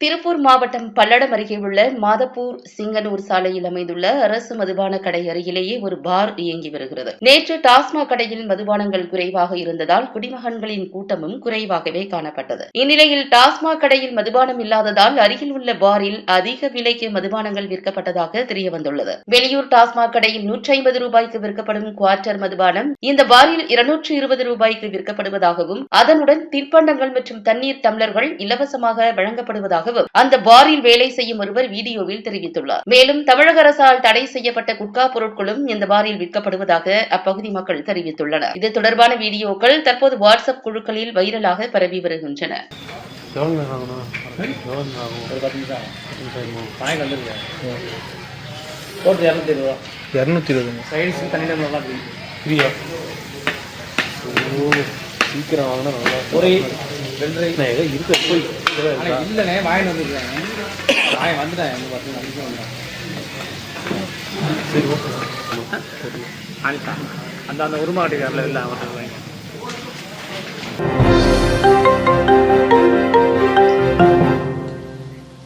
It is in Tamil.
திருப்பூர் மாவட்டம் பல்லடம் அருகே உள்ள மாதப்பூர் சிங்கனூர் சாலையில் அமைந்துள்ள அரசு மதுபான கடை அருகிலேயே ஒரு பார் இயங்கி வருகிறது. நேற்று டாஸ்மாக் கடையில் மதுபானங்கள் குறைவாக இருந்ததால் குடிமகன்களின் கூட்டமும் குறைவாகவே காணப்பட்டது. இந்நிலையில் டாஸ்மாக் கடையில் மதுபானம் இல்லாததால் அருகில் உள்ள பாரில் அதிக விலைக்கு மதுபானங்கள் விற்கப்பட்டதாக தெரியவந்துள்ளது. வெளியூர் டாஸ்மாக் கடையில் நூற்றி ஐம்பது ரூபாய்க்கு விற்கப்படும் குவார்ட்டர் மதுபானம் இந்த பாரில் இருநூற்று இருபது ரூபாய்க்கு விற்கப்படுவதாகவும் அதனுடன் தின்பண்டங்கள் மற்றும் தண்ணீர் டம்ளர்கள் இலவசமாக வழங்கப்படுவதாக இருப்பதாகவும் அந்த பாரில் வேலை செய்யும் ஒருவர் வீடியோவில் தெரிவித்துள்ளார். மேலும் தமிழக அரசால் தடை செய்யப்பட்ட குட்கா பொருட்களும் இந்த பாரில் விற்கப்படுவதாக அப்பகுதி மக்கள் தெரிவித்துள்ளனர். இது தொடர்பான வீடியோக்கள் தற்போது வாட்ஸ்அப் குழுக்களில் வைரலாக பரவி வருகின்றன. சீக்கிரம் வாங்கினா நல்லா ஒரு ரெண்டரை நான் இருக்க போய் ஆனால் இல்லைண்ணே வாங்கிட்டு வந்துருக்கேன் வாங்கி வந்துட்டேன். இன்னும் பத்து நிமிஷம் வந்தேன் சரி ஓகே அனிதா அந்த அந்த உருமாட்டுக்காரில் இல்லை அவர்கிட்ட வாங்கி